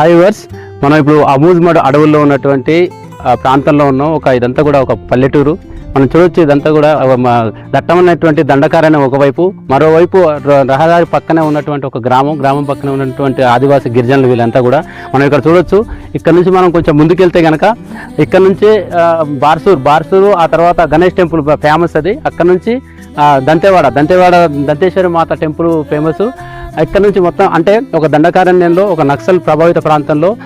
హైవర్స్. మనం ఇప్పుడు అమూజ్మడ్ అడవుల్లో ఉన్నటువంటి ప్రాంతంలో ఉన్నాం. ఒక ఇదంతా కూడా ఒక పల్లెటూరు. మనం చూడొచ్చు ఇదంతా కూడా దట్టమైనటువంటి దండకారణ్యం ఒకవైపు. మరోవైపు రహదారి పక్కనే ఉన్నటువంటి ఒక గ్రామం. గ్రామం పక్కనే ఉన్నటువంటి ఆదివాసి గిరిజనులు వీళ్ళంతా కూడా మనం ఇక్కడ చూడొచ్చు. ఇక్కడ నుంచి మనం కొంచెం ముందుకెళ్తే కనుక ఇక్కడ నుంచి బార్సూర్. బార్సూరు ఆ తర్వాత గణేష్ టెంపుల్ ఫేమస్ అది. అక్కడ నుంచి దంతేవాడ. దంతేవాడ దంతేశ్వరి మాత టెంపుల్ ఫేమస్. ఇక్కడ నుంచి మొత్తం అంటే ఒక దండకారణ్యంలో ఒక నక్సల్ ప్రభావిత ప్రాంతంలో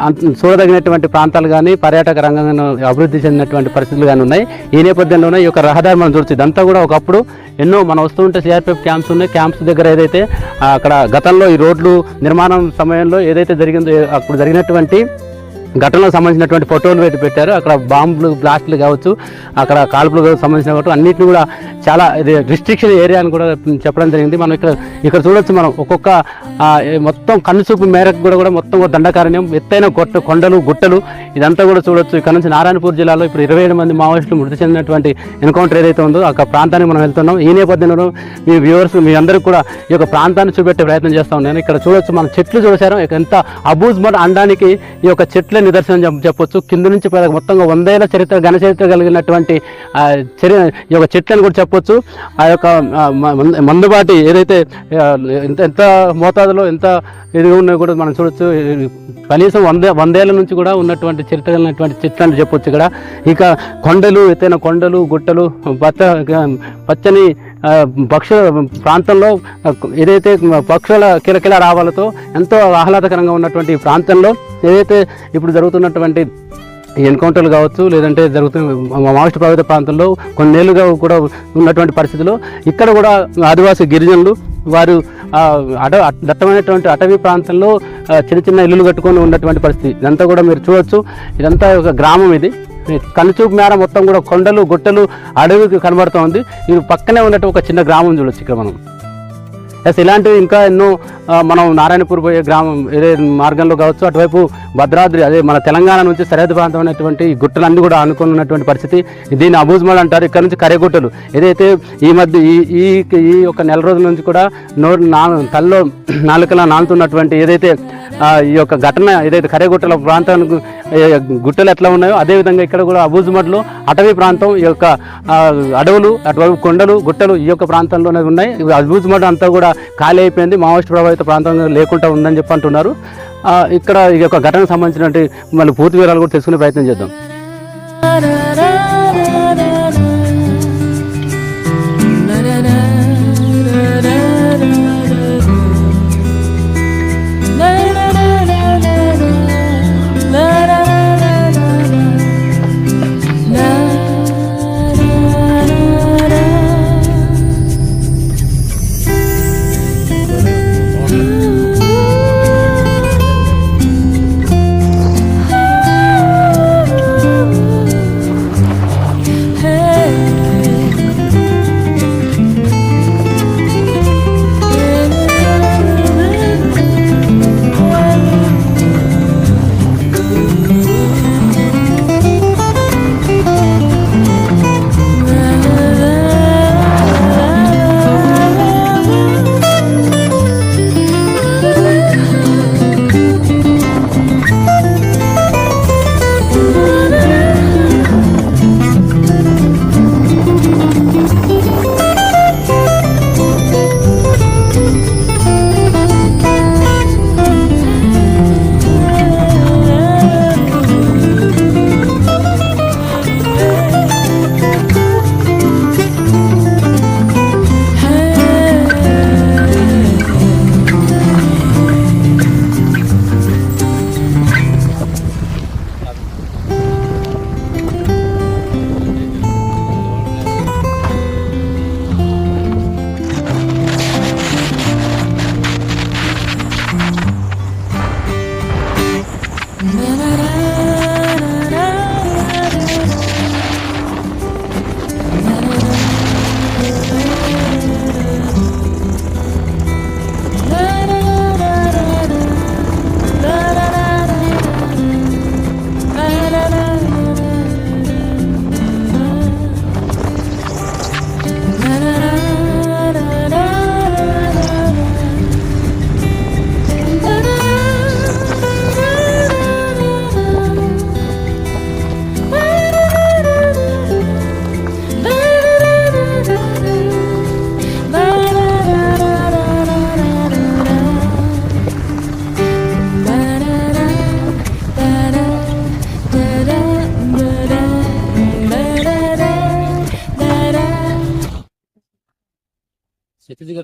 అంత- చూడదగినటువంటి ప్రాంతాలు కానీ పర్యాటక రంగంగా అభివృద్ధి చెందినటువంటి పరిస్థితులు కానీ ఉన్నాయి. ఈ నేపథ్యంలోనే ఈ యొక్క రహదారి మనం చూడొచ్చు. ఇదంతా కూడా ఒకప్పుడు ఎన్నో మనం వస్తూ ఉంటే సిఆర్పిఎఫ్ క్యాంప్స్ ఉన్నాయి. క్యాంప్స్ దగ్గర ఏదైతే అక్కడ గతంలో ఈ రోడ్లు నిర్మాణం సమయంలో ఏదైతే జరిగిందో అప్పుడు జరిగినటువంటి ఘటనకు సంబంధించినటువంటి ఫోటోలు పెట్టి పెట్టారు. అక్కడ బాంబులు బ్లాస్టులు కావచ్చు అక్కడ కాల్పులకు సంబంధించిన కావచ్చు అన్నింటిని కూడా చాలా ఇది రిస్ట్రిక్షన్ ఏరియా అని కూడా చెప్పడం జరిగింది. మనం ఇక్కడ ఇక్కడ చూడొచ్చు మనం ఒక్కొక్క మొత్తం కన్నుచూపు మేరకు కూడా కూడా మొత్తం ఒక దండకారణ్యం. ఎత్తైన గొట్ట కొండలు గుట్టలు ఇదంతా కూడా చూడొచ్చు. ఇక్కడ నుంచి నారాయణపూర్ జిల్లాలో ఇప్పుడు ఇరవై ఏడు మంది మావోయిస్టులు మృతి చెందినటువంటి ఎన్కౌంటర్ ఏదైతే ఉందో ఆ ప్రాంతానికి మనం వెళ్తున్నాం. ఈ నేపథ్యంలో మీ వ్యూవర్స్ మీ అందరికీ కూడా ఈ యొక్క ప్రాంతాన్ని చూపెట్టే ప్రయత్నం చేస్తాం ఉన్నాను. ఇక్కడ చూడొచ్చు మనం చెట్లు చూసారు ఎంత అబూజ్మర్ అనడానికి ఈ యొక్క చెట్లు నిదర్శనం చెప్పొచ్చు. కింద నుంచి మొత్తంగా వందేళ్ళ చరిత్ర ఘన చరిత్ర కలిగినటువంటి చరి ఈ యొక్క చెట్లను కూడా చెప్పొచ్చు. ఆ యొక్క మందుబాటి ఏదైతే ఎంత ఎంత మోతాదులో ఎంత ఇదిగా ఉన్నాయో కూడా మనం చూడొచ్చు. కనీసం వంద వందేళ్ళ నుంచి కూడా ఉన్నటువంటి చరిత్ర కలిగినటువంటి చెట్లు అని చెప్పొచ్చు ఇక్కడ. ఇక కొండలు ఎత్తైన కొండలు గుట్టలు పచ్చ పచ్చని పక్షుల ప్రాంతంలో ఏదైతే పక్షుల కిలకిల రావాలతో ఎంతో ఆహ్లాదకరంగా ఉన్నటువంటి ఈ ప్రాంతంలో ఏదైతే ఇప్పుడు జరుగుతున్నటువంటి ఎన్కౌంటర్లు కావచ్చు లేదంటే జరుగుతున్న మావోయిస్ట్ ప్రభావిత ప్రాంతంలో కొన్నేళ్ళుగా కూడా ఉన్నటువంటి పరిస్థితుల్లో ఇక్కడ కూడా ఆదివాసీ గిరిజనులు వారు అట దట్టమైనటువంటి అటవీ ప్రాంతంలో చిన్న చిన్న ఇల్లులు కట్టుకొని ఉన్నటువంటి పరిస్థితి. ఇదంతా కూడా మీరు చూడొచ్చు. ఇదంతా ఒక గ్రామం ఇది. కనుచూపు మేర మొత్తం కూడా కొండలు గుట్టలు అడవికి కనబడుతూ ఉంది ఇది పక్కనే ఉన్నట్టు ఒక చిన్న గ్రామం చూడొచ్చు ఇక్కడ మనం. ఎస్ ఇలాంటివి ఇంకా ఎన్నో మనం నారాయణపూర్ పోయే గ్రామం ఏదే మార్గంలో కావచ్చు అటువైపు భద్రాద్రి అదే మన తెలంగాణ నుంచి సరిహద్దు ప్రాంతం అనేటువంటి గుట్టలన్నీ కూడా ఆనుకొని ఉన్నటువంటి పరిస్థితి. దీన్ని అబూజ్మల్ అంటారు. ఇక్కడ నుంచి కరేగుట్టలు. ఏదైతే ఈ మధ్య ఈ ఈ ఈ ఒక నెల రోజుల నుంచి కూడా నోరు నా తల్లో నాలుకలా నాలుతున్నటువంటి ఏదైతే ఈ యొక్క ఘటన ఏదైతే కరేగుట్టల ప్రాంతానికి గుట్టలు ఎట్లా ఉన్నాయో అదేవిధంగా ఇక్కడ కూడా అబూజ్మడ్లో అటవీ ప్రాంతం ఈ యొక్క అడవులు అటువైపు కొండలు గుట్టలు ఈ యొక్క ప్రాంతంలోనే ఉన్నాయి. అబూజ్మడ్ అంతా కూడా ఖాళీ అయిపోయింది. మావోయిస్ట్ ప్రభావిత ప్రాంతం లేకుండా ఉందని చెప్పి అంటున్నారు. ఇక్కడ ఈ యొక్క ఘటనకు సంబంధించినటువంటి మళ్ళీ పూర్తి వివరాలు కూడా తెలుసుకునే ప్రయత్నం చేద్దాం.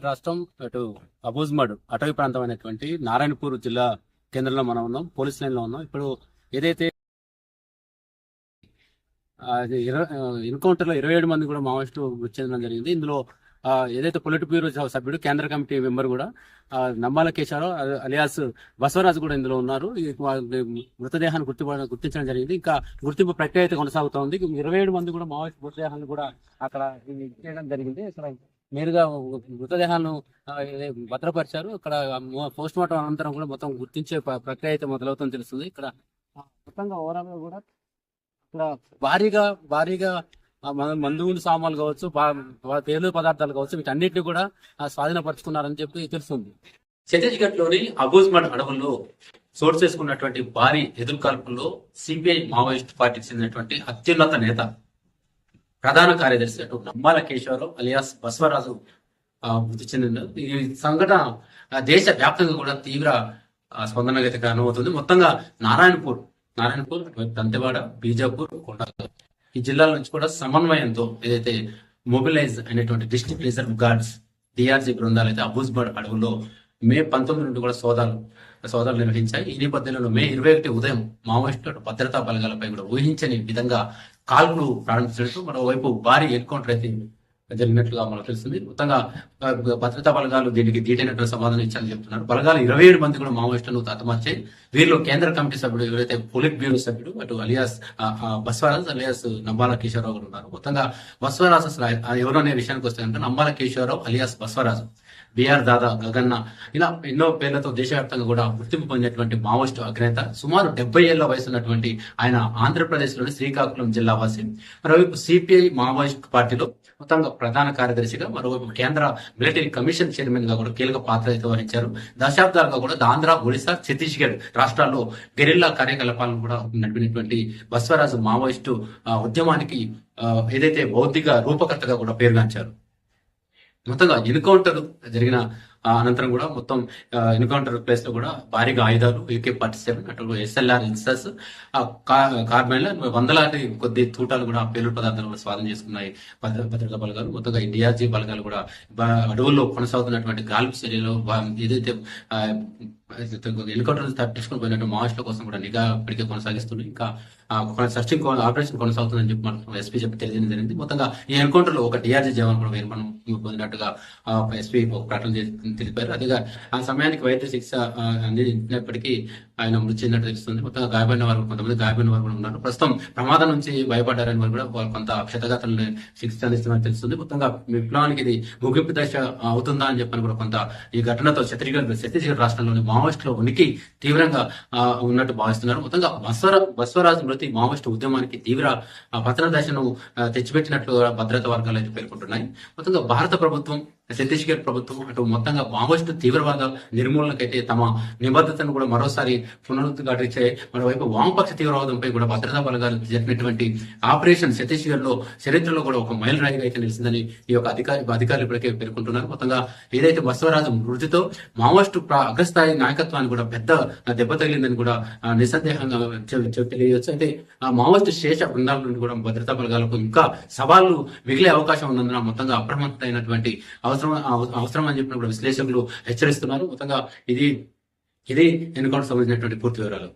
రాష్ట్రం అటు అబూజ్మడ్ అటవీ ప్రాంతం అయినటువంటి నారాయణపూర్ జిల్లా కేంద్రంలో మనం ఉన్నాం పోలీస్ లైన్లో ఉన్నాం. ఇప్పుడు ఏదైతే ఎన్కౌంటర్లో ఇరవై ఏడు మంది కూడా మావోయిస్టు మృతి చెందడం జరిగింది. ఇందులో ఏదైతే పొలిట్ బ్యూరో సభ్యుడు కేంద్ర కమిటీ మెంబర్ కూడా నమ్మాల కేశారావు అలియాస్ బసవరాజు కూడా ఇందులో ఉన్నారు. మృతదేహాన్ని గుర్తు గుర్తించడం జరిగింది. ఇంకా గుర్తింపు ప్రక్రియ అయితే కొనసాగుతోంది ఇరవై ఏడు మంది కూడా మావోయిస్ట్ మృతదేహాన్ని కూడా అక్కడ ఇది చేయడం జరిగింది. ఇక్కడ నేరుగా మృతదేహాలను భద్రపరిచారు. ఇక్కడ పోస్ట్ మార్టం అనంతరం కూడా మొత్తం గుర్తించే ప్రక్రియ అయితే మొదలవుతుందని తెలుస్తుంది. ఇక్కడ మొత్తంగా ఓవరాల్గా కూడా ఇక్కడ భారీగా భారీగా ఆ, సామాన్లు కావచ్చు పేర్లు పదార్థాలు కావచ్చు వీటన్నిటిని కూడా స్వాధీనపరుచుకున్నారని చెప్పి తెలుస్తుంది. ఛత్తీస్గఢ్లోని అబూజ్మఠ్ అడవుల్లో చోటు చేసుకున్నటువంటి భారీ ఎదురుకాల్పుల్లో సిపిఐ మావోయిస్ట్ పార్టీకి చెందినటువంటి అత్యున్నత నేత ప్రధాన కార్యదర్శి అటు నమ్మాల కేశవరావు అలియాస్ బసవరాజు మృతి చెందింది ఈ సంఘటన దేశ వ్యాప్తంగా కూడా తీవ్ర ఆ, స్పందనగతి కారణమవుతుంది మొత్తంగా నారాయణపూర్ నారాయణపూర్ దంతెవాడ బీజాపూర్ కొండ ఈ జిల్లాల నుంచి కూడా సమన్వయంతో ఏదైతే మొబిలైజ్ అనేటువంటి డిస్ట్రిక్ట్ రిజర్వ్ గార్డ్స్ డిఆర్జీ బృందాలు అయితే అబూజ్బడ్ అడవుల్లో మే పంతొమ్మిది నుండి కూడా సోదాలు సోదాలు నిర్వహించాయి. ఈ నేపథ్యంలో మే ఇరవై ఒకటి ఉదయం మావోయిస్టు భద్రతా బలగాలపై కూడా ఊహించని విధంగా కాల్పులు ప్రారంభించినట్టు మరోవైపు భారీ ఎన్కౌంటర్ అయితే జరిగినట్లుగా మనకు తెలుస్తుంది. మొత్తంగా భద్రతా బలగాలు దీనికి ధీటైనటువంటి సమాధానం ఇచ్చారని చెప్తున్నారు. బలగాలు ఇరవై ఏడు మంది కూడా మావోయిస్టులను హతమార్చాయి వీరిలో కేంద్ర కమిటీ సభ్యుడు ఎవరైతే పోలిట్ బ్యూరో సభ్యుడు అటు అలియాస్ బస్వరాజ్ అలియాస్ నంబాల కేశవరావు ఉన్నారు. మొత్తంగా బస్వరాజ్ అసలు ఎవరు అనే విషయానికి వస్తే కనుక నంబాల కేశవరావు అలియాస్ బస్వరాజు బిఆర్ దాదా గగన్న ఇలా ఎన్నో పేర్లతో దేశవ్యాప్తంగా కూడా గుర్తింపు పొందినటువంటి మావోయిస్టు అగ్రనేత సుమారు డెబ్బై ఏళ్ళ వయసు ఉన్నటువంటి ఆయన ఆంధ్రప్రదేశ్లోని శ్రీకాకుళం జిల్లా వాసి. మరోవైపు సిపిఐ మావోయిస్ట్ పార్టీలో మొత్తంగా ప్రధాన కార్యదర్శిగా మరోవైపు కేంద్ర మిలిటరీ కమిషన్ చైర్మన్గా కూడా కీలక పాత్ర అయితే వహించారు. దశాబ్దాలుగా కూడా ఆంధ్ర ఒడిశా ఛత్తీస్గఢ్ రాష్ట్రాల్లో గెరిల్లా కార్యకలాపాలను కూడా నడిపినటువంటి బస్వరాజు మావోయిస్టు ఆ, ఉద్యమానికి ఏదైతే భౌతిక రూపకర్తగా కూడా పేరుగాంచారు. మొత్తంగా ఎన్కౌంటర్ జరిగిన అనంతరం కూడా మొత్తం ఎన్కౌంటర్ ప్లేస్లో కూడా భారీగా ఆయుధాలు ఏకే ఫార్టీ సెవెన్ అటు ఎస్ఎల్ఆర్ ఇన్సస్ కార్బైన్ల వందలాది కొద్ది తూటాలు కూడా పేలుడు పదార్థాలు కూడా స్వాధీనం చేసుకున్నాయి. భద్రతా బలగాలు మొత్తంగా ఇండియాజీ బలగాలు కూడా అడవుల్లో కొనసాగుతున్నటువంటి గాల్పు చర్యలో ఏదైతే ఆ, హెలికాప్టర్ తప్పించుకుని పోయినట్టు మావోయిస్టుల కోసం కూడా నిఘా ఇప్పటికే కొనసాగిస్తున్నాయి. ఇంకా సర్చింగ్ ఆపరేషన్ కొనసాగుతుందని చెప్పి మనం ఎస్పీ చెప్పి తెలియజేయడం జరిగింది. మొత్తంగా ఈ ఎన్కౌంటర్లో ఒక డిఆర్జీ జవాన్ కూడా వేరు మనం పొందినట్టుగా ఎస్పీ ఒక ప్రకటన తెలిపారు. అదేగా ఆ సమయానికి వైద్య శిక్ష అందించినప్పటికీ ఆయన మృతి చెందినట్టు తెలుస్తుంది. మొత్తంగా గాయపడిన వారు కొంతమంది గాయపడిన వారు కూడా ఉన్నారు. ప్రస్తుతం ప్రమాదం నుంచి భయపడ్డారని వారు కూడా కొంత క్షతగాతలను శిక్ష అందిస్తున్నారని తెలుస్తుంది. మొత్తంగా విప్లవానికి ఇది ముగింపు దశ అవుతుందా అని చెప్పని కూడా కొంత ఈ ఘటనతో ఛత్తీస్గఢ్ ఛత్తీస్గఢ్ రాష్ట్రంలోని మావోయిస్టుల ఉనికి తీవ్రంగా ఆ, ఉన్నట్టు భావిస్తున్నారు. మొత్తంగా బస్వర బస్వరాజు మృతి మావోయిస్టు ఉద్యమానికి తీవ్ర ఆ, దశను తెచ్చిపెట్టినట్లు భద్రతా వర్గాలు అయితే పేర్కొంటున్నాయి. మొత్తంగా భారత ప్రభుత్వం ఛత్తీస్గఢ్ ప్రభుత్వం అటు మొత్తంగా మావోయిస్టు తీవ్రవాద నిర్మూలనకైతే తమ నిబద్ధతను కూడా మరోసారి పునరుద్ఘాటించే మరోవైపు వామపక్ష తీవ్రవాదంపై కూడా భద్రతా బలగాలు జరిపినటువంటి ఆపరేషన్ సతీష్లో చరిత్రలో కూడా ఒక మైల్ రాయిగా అయితే నిలిచిందని ఈ యొక్క అధికారి అధికారులు ఇప్పటికే పేర్కొంటున్నారు. మొత్తంగా ఏదైతే బసవరాజు మృతితో మావోయిస్టు అగ్రస్థాయి నాయకత్వాన్ని కూడా పెద్ద దెబ్బ తగిలిందని కూడా నిస్సందేహంగా తెలియవచ్చు అయితే ఆ మావోయిస్టు శేష బృందాల నుండి కూడా భద్రతా బలగాలకు ఇంకా సవాళ్ళు మిగిలే అవకాశం ఉన్నందున మొత్తంగా అప్రమత్తమైనటువంటి అవసరం అవసరం అవసరం అని చెప్పిన కూడా విశ్లేషకులు హెచ్చరిస్తున్నారు. మొత్తంగా ఇది ఇది ఎన్నికలకు సంబంధించినటువంటి పూర్తి వివరాలు.